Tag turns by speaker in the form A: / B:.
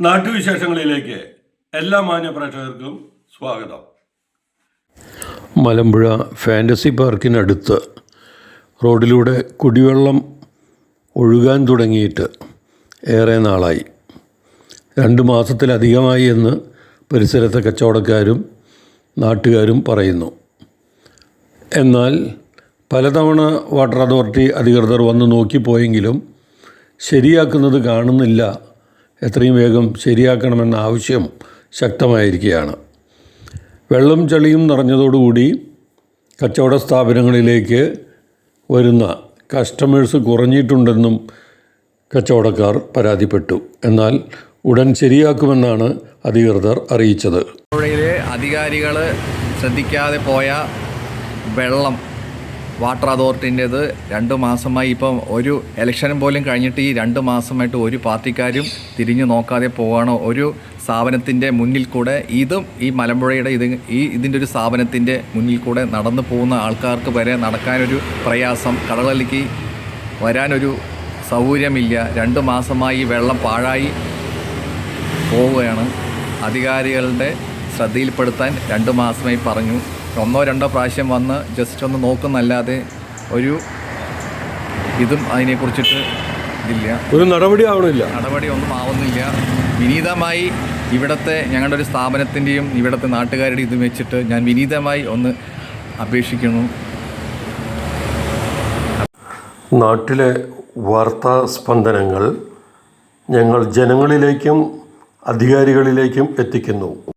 A: നാട്ടുവിശേഷങ്ങളിലേക്ക് എല്ലാ മാന്യ പ്രേക്ഷകർക്കും സ്വാഗതം.
B: മലമ്പുഴ ഫാന്റസി പാർക്കിനടുത്ത് റോഡിലൂടെ കുടിവെള്ളം ഒഴുകാൻ തുടങ്ങിയിട്ട് ഏറെ നാളായി. രണ്ട് മാസത്തിലധികമായി എന്ന് പരിസരത്തെ കച്ചവടക്കാരും നാട്ടുകാരും പറയുന്നു. എന്നാൽ പലതവണ വാട്ടർ അതോറിറ്റി അധികൃതർ വന്ന് നോക്കിപ്പോയെങ്കിലും ശരിയാക്കുന്നത് കാണുന്നില്ല എത്രയും വേഗം ശരിയാക്കണമെന്ന ആവശ്യം ശക്തമായിരിക്കുകയാണ്. വെള്ളം ചളിയും നിറഞ്ഞതോടുകൂടി കച്ചവട സ്ഥാപനങ്ങളിലേക്ക് വരുന്ന കസ്റ്റമേഴ്സ് കുറഞ്ഞിട്ടുണ്ടെന്നും കച്ചവടക്കാർ പരാതിപ്പെട്ടു. എന്നാൽ ഉടൻ ശരിയാക്കുമെന്നാണ് അധികൃതർ അറിയിച്ചത്.
C: അധികാരികൾ ശ്രദ്ധിക്കാതെ പോയ വെള്ളം വാട്ടർ അതോറിറ്റിന്റേത് രണ്ട് മാസമായി ഇപ്പം ഒരു ഇലക്ഷനും പോലും കഴിഞ്ഞിട്ട് ഈ രണ്ട് മാസമായിട്ട് ഒരു പാർട്ടിക്കാരും തിരിഞ്ഞു നോക്കാതെ പോവാണ് ഒരു സ്ഥാപനത്തിന്റെ മുന്നിൽ കൂടെ. ഇതും ഈ മലമ്പുഴയുടെ ഇത് ഈ ഇതിന്റെ ഒരു സ്ഥാപനത്തിന്റെ മുന്നിൽ കൂടെ നടന്നു പോകുന്ന ആൾക്കാർക്ക് വരെ നടക്കാനൊരു പ്രയാസം. കടകളിലേക്ക് വരാനൊരു സൗകര്യമില്ല. രണ്ട് മാസമായി വെള്ളം പാഴായി പോവുകയാണ്. അധികാരികളുടെ ശ്രദ്ധയിൽപ്പെടുത്താൻ രണ്ട് മാസമായി പറഞ്ഞു. ഒന്നോ രണ്ടോ പ്രാവശ്യം വന്ന് ജസ്റ്റ് ഒന്ന് നോക്കുന്നല്ലാതെ ഒരു ഇതും അതിനെക്കുറിച്ചിട്ട് ഇതില്ല.
B: ഒരു നടപടി ആവണില്ല.
C: നടപടി ഒന്നും ആവുന്നില്ല. വിനീതമായി ഇവിടുത്തെ ഞങ്ങളുടെ ഒരു സ്ഥാപനത്തിന്റെയും ഇവിടുത്തെ നാട്ടുകാരുടെ ഇതും വെച്ചിട്ട് ഞാൻ വിനീതമായി ഒന്ന് അപേക്ഷിക്കുന്നു.
B: നാട്ടിലെ വാർത്താ സ്പന്ദനങ്ങൾ ഞങ്ങൾ ജനങ്ങളിലേക്കും അധികാരികളിലേക്കും എത്തിക്കുന്നു.